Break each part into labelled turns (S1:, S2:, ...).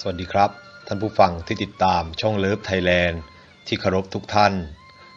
S1: สวัสดีครับ ท่านผู้ฟังที่ติดตามช่องเลิฟไทยแลนด์ที่เคารพทุกท่าน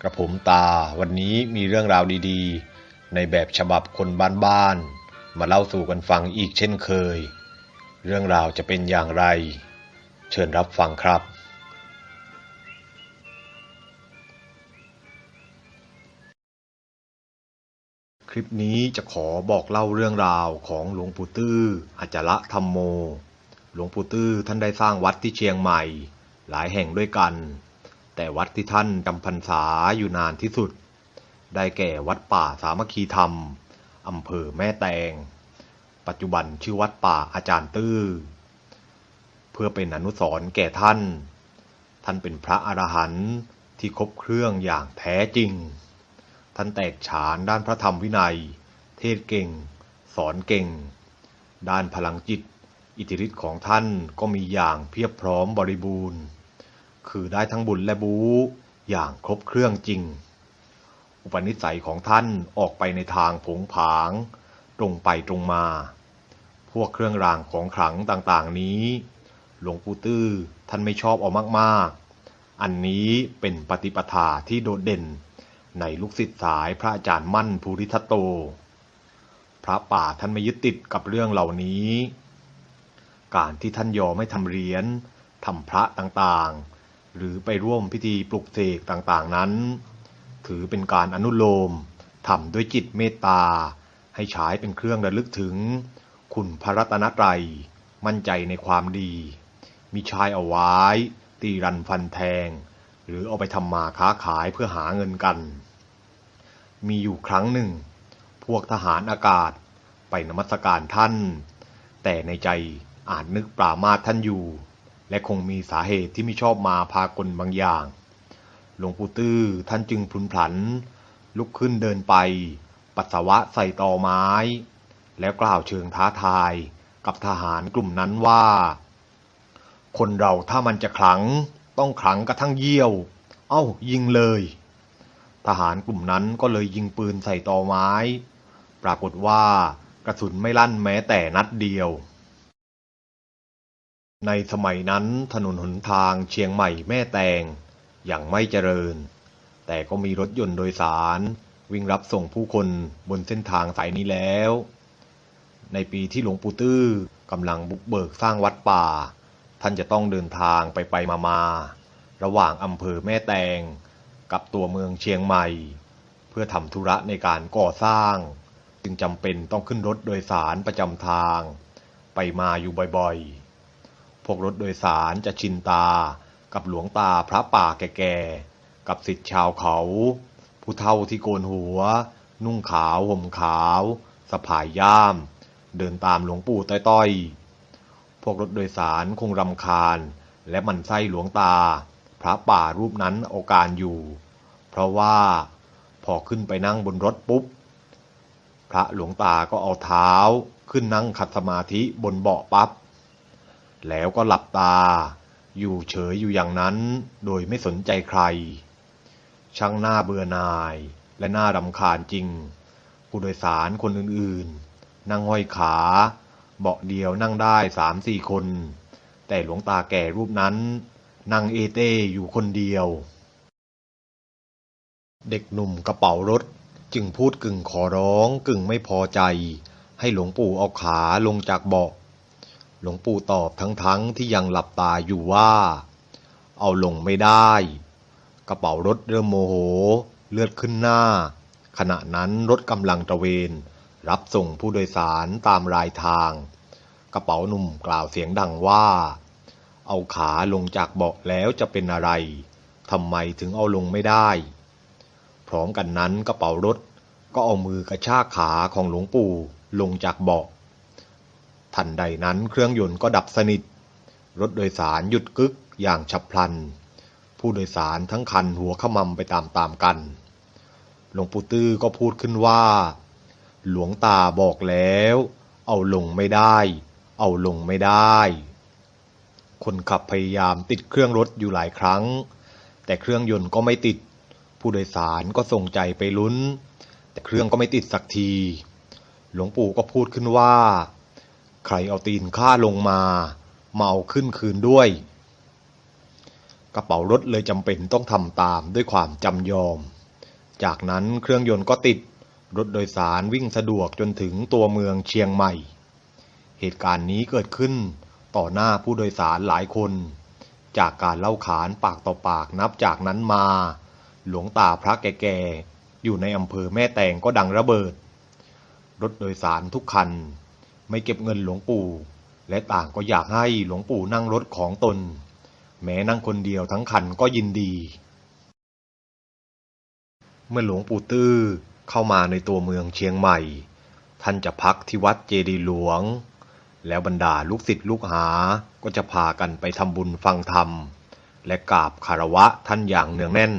S1: กระผมตาวันนี้มีเรื่องราวดีๆ ในแบบฉบับคนบ้านๆมาเล่าสู่กันฟังอีกเช่นเคย เรื่องราวจะเป็นอย่างไร เชิญรับฟังครับ คลิปนี้จะขอบอกเล่าเรื่องราวของหลวงปู่ตื้ออาจาระธรรมโม หลวงปู่ตื้อท่านได้สร้างวัดที่เชียงใหม่ หลายแห่งด้วยกัน แต่วัดที่ท่านจำพรรษาอยู่นานที่สุด ได้แก่วัดป่าสามัคคีธรรมอำเภอแม่แตง ปัจจุบันชื่อวัดป่าอาจารย์ตื้อ เพื่อเป็นอนุสรณ์แก่ท่าน ท่านเป็นพระอรหันต์ที่ครบเครื่องอย่างแท้จริง ท่านแตกฉานด้านพระธรรมวินัย เทศเก่ง สอนเก่ง ด้านพลังจิต อิทธิฤทธิ์ของท่านก็มีอย่างเพียบพร้อมบริบูรณ์ คือได้ทั้งบุญและบูอย่างครบเครื่องจริง อุปนิสัยของท่านออกไปในทางผงผาง ตรงไปตรงมา พวกเครื่องรางของขลังต่างๆนี้ หลวงปู่ตื้อท่านไม่ชอบเอามากๆ อันนี้เป็นปฏิปทาที่โดดเด่นในลูกศิษย์สายพระอาจารย์มั่นภูริทัตโต พระป่าท่านไม่ยึดติดกับเรื่องเหล่านี้ การที่ท่านยอมไม่ทำเหรียญทำพระต่างๆ หรือไปร่วมพิธีปลุกเสกต่างๆนั้น ถือเป็นการอนุโลมทำด้วยจิตเมตตา ให้ใช้เป็นเครื่องระลึกถึง คุณพระรัตนตรัย มั่นใจในความดี มีชายเอาไว้ ตีรันฟันแทง หรือเอาไปทำมาค้าขายเพื่อหาเงินกัน มีอยู่ครั้งหนึ่ง พวกทหารอากาศไปนมัสการท่าน แต่ในใจ อาจนึกปรามาท่านอยู่ และคงมีสาเหตุที่ไม่ชอบมาพากลบางอย่าง หลวงปู่ตื้อท่านจึงพลุนพลัน ลุกขึ้นเดินไป ปัสสาวะใส่ตอไม้ แล้วกล่าวเชิงท้าทายกับทหารกลุ่มนั้นว่า คนเราถ้ามันจะขลัง ต้องขลังกระทั่งเยี่ยว เอ้ายิงเลย ทหารกลุ่มนั้นก็เลยยิงปืนใส่ตอไม้ ปรากฏว่ากระสุนไม่ลั่นแม้แต่นัดเดียว ในสมัยนั้นถนนหนทางเชียงใหม่แม่แตงอย่างไม่เจริญ แต่ก็มีรถยนต์โดยสาร วิ่งรับส่งผู้คนบนเส้นทางสายนี้แล้ว ในปีที่หลวงปู่ตื้อกำลังบุกเบิกสร้างวัดป่า ท่านจะต้องเดินทางไปไปมามาระหว่างอำเภอแม่แตงกับตัวเมืองเชียงใหม่ เพื่อทำธุระในการก่อสร้าง จึงจำเป็นต้องขึ้นรถโดยสารประจำทาง ไปมาอยู่บ่อยๆ วกรถโดยสารจะชินตากับหลวงตาพระป่าแก่ๆ กับสิทธิ์ชาวเขา ผู้เฒ่าที่โกนหัว นุ่งขาวห่มขาวสะพายย่าม เดินตามหลวงปู่ต้อยๆ พวกรถโดยสารคงรำคาญ และมันไส้หลวงตา พระป่ารูปนั้นเอการอยู่ เพราะว่าพอขึ้นไปนั่งบนรถปุ๊บ พระหลวงตาก็เอาเท้าขึ้นนั่งขัดสมาธิบนเบาะปับ๊บ แล้วก็หลับตา อยู่เฉยอยู่อย่างนั้น โดยไม่สนใจใคร ช่างหน้าเบื่อนายและหน่ารำคาญจริง ผู้โดยสารคนอื่นๆ นั่งห้อยขา เบาะเดียวนั่งได้สามสี่คน แต่หลวงตาแก่รูปนั้น นั่งเอเต้อยู่คนเดียว เด็กหนุ่มกระเป๋ารถจึงพูดกึ่งขอร้องกึ่งไม่พอใจ ให้หลวงปู่เอาขาลงจากเบาะ หลวงปู่ตอบทั้งๆทที่ยังหลับตาอยู่ว่า เอาลงไม่ได้ กระเป๋ารถเริ่มโมโห เลือดขึ้นหน้า ขณะนั้นรถกำลังตระเวน รับส่งผู้โดยสารตามรายทาง กระเป๋าหนุ่มกล่าวเสียงดังว่า เอาขาลงจากเบาะแล้วจะเป็นอะไรทำไมถึงเอาลงไม่ได้ พร้อมกันนั้นกระเป๋ารถก็เอามือกระชากขาของหลวงปู่ลงจากเบาะ ทันใดนั้นเครื่องยนต์ก็ดับสนิท รถโดยสารหยุดกึกอย่างฉับพลัน ผู้โดยสารทั้งคันหัวขมำไปตามๆกัน หลวงปู่ตื้อก็พูดขึ้นว่า หลวงตาบอกแล้ว เอาลงไม่ได้ เอาลงไม่ได้ คนขับพยายามติดเครื่องรถอยู่หลายครั้ง แต่เครื่องยนต์ก็ไม่ติด ผู้โดยสารก็ส่งใจไปลุ้น แต่เครื่องก็ไม่ติดสักที หลวงปู่ก็พูดขึ้นว่า ใครเอาตีนข้าลงมามาเอาขึ้นคืนด้วย กระเป๋ารถเลยจำเป็นต้องทำตามด้วยความจำยอม จากนั้นเครื่องยนต์ก็ติด รถโดยสารวิ่งสะดวกจนถึงตัวเมืองเชียงใหม่ เหตุการณ์นี้เกิดขึ้นต่อหน้าผู้โดยสารหลายคน จากการเล่าขานปากต่อปากนับจากนั้นมา หลวงตาพระแก่ๆอยู่ในอำเภอแม่แตงก็ดังระเบิด รถโดยสารทุกคัน ไม่เก็บเงินหลวงปู่ และต่างก็อยากให้หลวงปู่นั่งรถของตน แม้นั่งคนเดียวทั้งคันก็ยินดี เมื่อหลวงปู่ตื้อเข้ามาในตัวเมืองเชียงใหม่ ท่านจะพักที่วัดเจดีหลวง แล้วบรรดาลูกศิษย์ลูกหาก็จะพากันไปทำบุญฟังธรรม และกราบคารวะท่านอย่างเนืองแน่น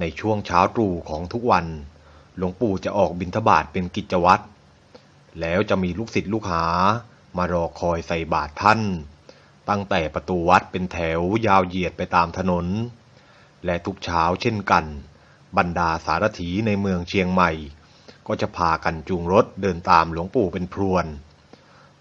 S1: ในช่วงเช้าตรู่ของทุกวันหลวงปู่จะออกบิณฑบาตเป็นกิจวัตร แล้วจะมีลูกศิษย์ลูกหามารอคอยใส่บาตรท่าน ตั้งแต่ประตูวัดเป็นแถวยาวเหยียดไปตามถนน และทุกเช้าเช่นกัน บรรดาสารถีในเมืองเชียงใหม่ ก็จะพากันจูงรถเดินตามหลวงปู่เป็นพรวน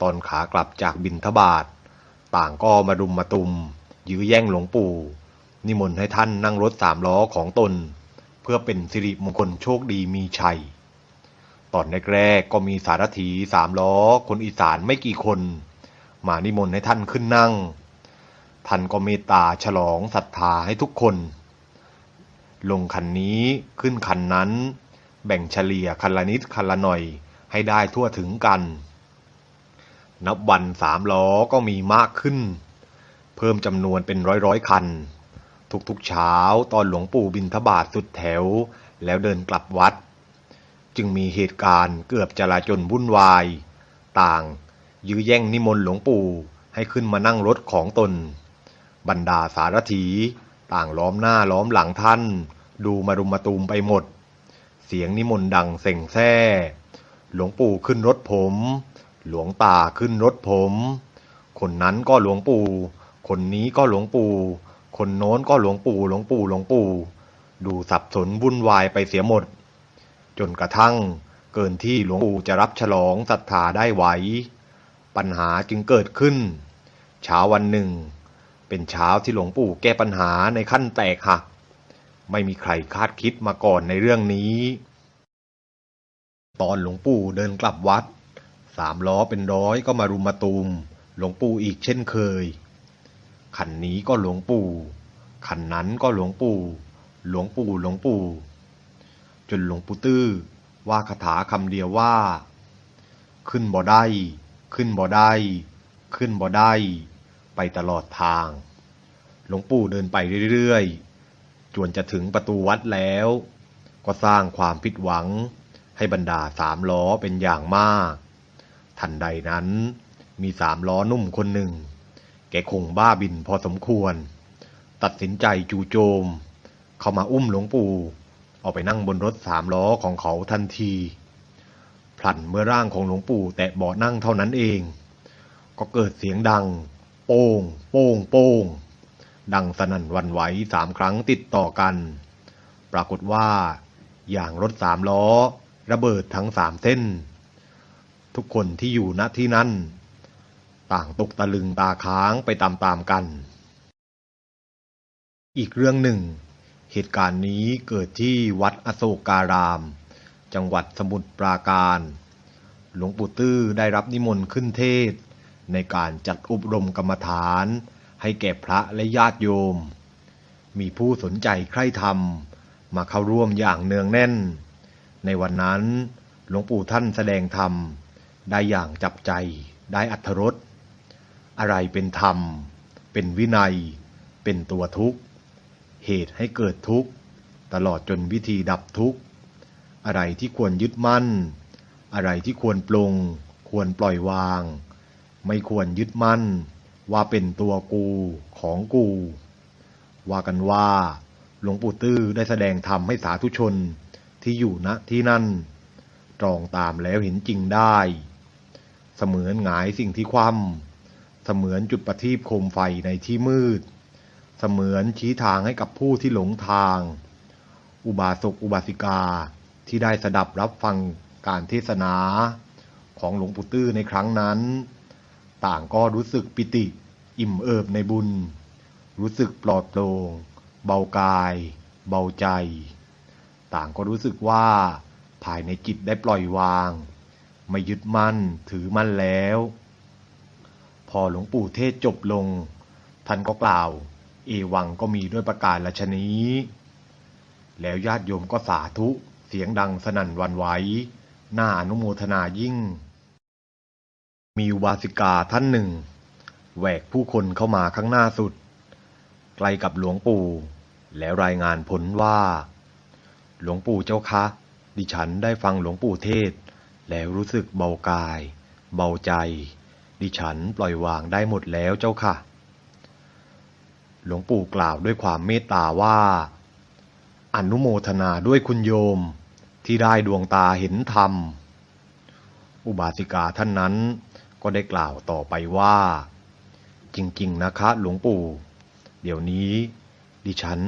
S1: ตอนขากลับจากบินทบาท ต่างก็มารุมมาตุม ยื้อแย่งหลวงปู่ นิมนต์ให้ท่านนั่งรถสามล้อของตน เพื่อเป็นสิริมงคลโชคดีมีชัย ตอนแรกๆก็มีสารถีสามล้อ คนอีสานไม่กี่คน มานิมนต์ให้ท่านขึ้นนั่ง ท่านก็เมตตาฉลองศรัทธาให้ทุกคน ลงคันนี้ขึ้นคันนั้น แบ่งเฉลี่ยคันละนิดคันละหน่อยให้ได้ทั่วถึงกัน นับวันสามล้อก็มีมากขึ้น เพิ่มจำนวนเป็นร้อยร้อยคัน ทุกๆเช้าตอนหลวงปู่บินทบาทสุดแถว แล้วเดินกลับวัด จึงมีเหตุการณ์เกือบจลาจลวุ่นวาย ต่าง ยื้อแย่งนิมนต์หลวงปู่ให้ขึ้นมานั่งรถของตน บรรดาสารถี ต่างล้อมหน้าล้อมหลังท่าน ดูมารุมมาตูมไปหมด เสียงนิมนต์ดังเส่งแซ่ หลวงปู่ขึ้นรถผม หลวงตาขึ้นรถผม คนนั้นก็หลวงปู่ คนนี้ก็หลวงปู่ คนโน้นก็หลวงปู่หลวงปู่หลวงปู่ ดูสับสนวุ่นวายไปเสียหมด จนกระทั่งเกินที่หลวงปู่จะรับฉลองศรัทธาได้ไหว ปัญหาจึงเกิดขึ้น เช้าวันหนึ่ง เป็นเช้าที่หลวงปู่แก้ปัญหาในขั้นแตกหัก ไม่มีใครคาดคิดมาก่อนในเรื่องนี้ ตอนหลวงปู่เดินกลับวัด สามล้อเป็นร้อยก็มารุมมาตูม หลวงปู่อีกเช่นเคยคันนี้ก็หลวงปู่คันนั้นก็หลวงปู่ หลวงปู่หลวงปู่ จนหลวงปู่ตื้อว่าคาถาคำเดียวว่า ขึ้นบ่ได้ ขึ้นบ่ได้ ขึ้นบ่ได้ ไปตลอดทาง หลวงปู่เดินไปเรื่อยๆ จวนจะถึงประตูวัดแล้ว ก็สร้างความผิดหวังให้บรรดาสามล้อเป็นอย่างมาก ทันใดนั้นมีสามล้อนุ่มคนหนึ่ง แกคงบ้าบินพอสมควร ตัดสินใจจูโจม เข้ามาอุ้มหลวงปู่ เอาไปนั่งบนรถสามล้อของเขาทันที พลันเมื่อร่างของหลวงปู่แตะเบาะนั่งเท่านั้นเอง ก็เกิดเสียงดัง โป้ง โป้ง โป้ง ดังสนั่นวันไหวสามครั้งติดต่อกัน ปรากฏว่า อย่างรถสามล้อ ระเบิดทั้งสามเส้น ทุกคนที่อยู่ณที่นั่น ต่างตกตะลึงตาค้างไปตามๆกัน อีกเรื่องหนึ่ง เหตุการณ์นี้เกิดที่วัดอโศการาม จังหวัดสมุทรปราการ หลวงปู่ตื้อได้รับนิมนต์ขึ้นเทศ ในการจัดอบรมกรรมฐานให้แก่พระและญาติโยม มีผู้สนใจใคร่ธรรมมาเข้าร่วมอย่างเนืองแน่น ในวันนั้นหลวงปู่ท่านแสดงธรรม ได้อย่างจับใจได้อัธรสอะไรเป็นธรรม เป็นวินัย เป็นตัวทุกข์ เหตุให้เกิดทุกข์ ตลอดจนวิธีดับทุกข์ อะไรที่ควรยึดมั่น อะไรที่ควรปลงควรปล่อยวาง ไม่ควรยึดมั่น ว่าเป็นตัวกูของกู ว่ากันว่าหลวงปู่ตื้อได้แสดงธรรมให้สาธุชนที่อยู่ณที่นั่น ตรองตามแล้วเห็นจริงได้ เสมือนหงายสิ่งที่คว่ำเสมือนจุดประทีปโคมไฟในที่มืด เสมือนชี้ทางให้กับผู้ที่หลงทาง อุบาสกอุบาสิกาที่ได้สดับรับฟังการเทศนาของหลวงปู่ตื้อในครั้งนั้น ต่างก็รู้สึกปิติ อิ่มเอิบในบุญ รู้สึกปลอดโปร่งเบากาย เบาใจ ต่างก็รู้สึกว่าภายในจิตได้ปล่อยวาง ไม่ยึดมั่นถือมั่นแล้ว พอหลวงปู่เทศจบลง ท่านก็กล่าว เอวังก็มีด้วยประการละชนี้ แล้วญาติโยมก็สาธุเสียงดังสนั่นวันไหวน่าอนุโมทนายิ่ง มีอุบาสิกาท่านหนึ่งแหวกผู้คนเข้ามาข้างหน้าสุด ใกล้กับหลวงปู่ แล้วรายงานผลว่า หลวงปู่เจ้าคะ ดิฉันได้ฟังหลวงปู่เทศ แล้วรู้สึกเบากาย เบาใจ ดิฉันปล่อยวางได้หมดแล้วเจ้าค่ะ หลวงปู่กล่าวด้วยความเมตตาว่า อนุโมทนาด้วยคุณโยมที่ได้ดวงตาเห็นธรรม อุบาสิกาท่านนั้นก็ได้กล่าวต่อไปว่า จริง ๆ นะคะหลวงปู่ เดี๋ยวนี้ ดิฉัน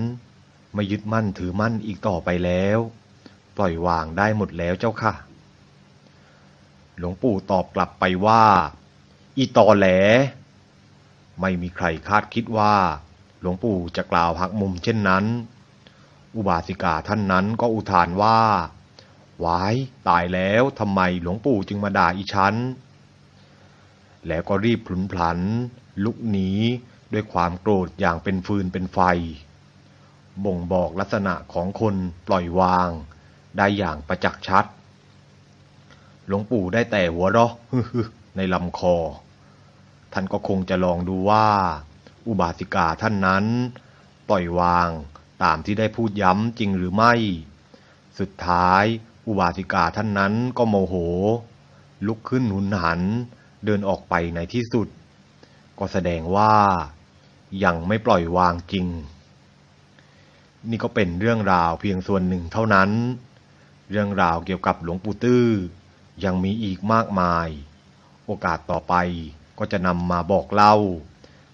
S1: ไม่ยึดมั่นถือมั่นอีกต่อไปแล้ว ปล่อยวางได้หมดแล้วเจ้าค่ะ หลวงปู่ตอบกลับไปว่า อีตอแหล ไม่มีใครคาดคิดว่า หลวงปู่จะกล่าวหักมุมเช่นนั้น อุบาสิกาท่านนั้นก็อุทานว่า วายตายแล้วทำไมหลวงปู่จึงมาด่าอีฉัน แล้วก็รีบพลุนพลัน ลุกหนีด้วยความโกรธอย่างเป็นฟืนเป็นไฟ บ่งบอกลักษณะของคนปล่อยวาง ได้อย่างประจักษ์ชัด หลวงปู่ได้แต่หัวเราะในลำคอ ท่านก็คงจะลองดูว่า อุบาสิกาท่านนั้น ปล่อยวางตามที่ได้พูดย้ำจริงหรือไม่ สุดท้ายอุบาสิกาท่านนั้นก็โมโห ลุกขึ้นหุนหัน เดินออกไปในที่สุด ก็แสดงว่ายังไม่ปล่อยวางจริง นี่ก็เป็นเรื่องราวเพียงส่วนหนึ่งเท่านั้น เรื่องราวเกี่ยวกับหลวงปู่ตื้อ ยังมีอีกมากมาย โอกาสต่อไปก็จะนำมาบอกเล่า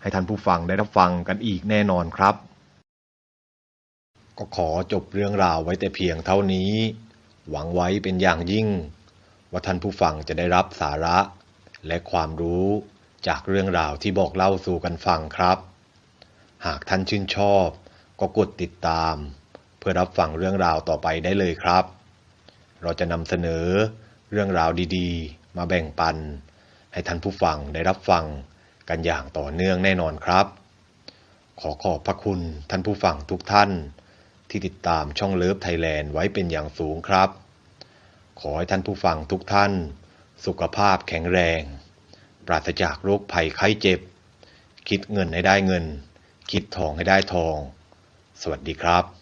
S1: ให้ท่านผู้ฟังได้รับฟังกันอีกแน่นอนครับ ก็ขอจบเรื่องราวไว้แต่เพียงเท่านี้ หวังไว้เป็นอย่างยิ่ง ว่าท่านผู้ฟังจะได้รับสาระ และความรู้จากเรื่องราวที่บอกเล่าสู่กันฟังครับ หากท่านชื่นชอบ ก็กดติดตาม เพื่อรับฟังเรื่องราวต่อไปได้เลยครับ เราจะนำเสนอเรื่องราวดีๆ มาแบ่งปัน ให้ท่านผู้ฟังได้รับฟัง กันอย่างต่อเนื่องแน่นอนครับ ขอขอบพระคุณท่านผู้ฟังทุกท่าน ที่ติดตามช่องเลิฟไทยแลนด์ไว้เป็นอย่างสูงครับ ขอให้ท่านผู้ฟังทุกท่าน สุขภาพแข็งแรง ปราศจากโรคภัยไข้เจ็บ คิดเงินให้ได้เงิน คิดทองให้ได้ทอง สวัสดีครับ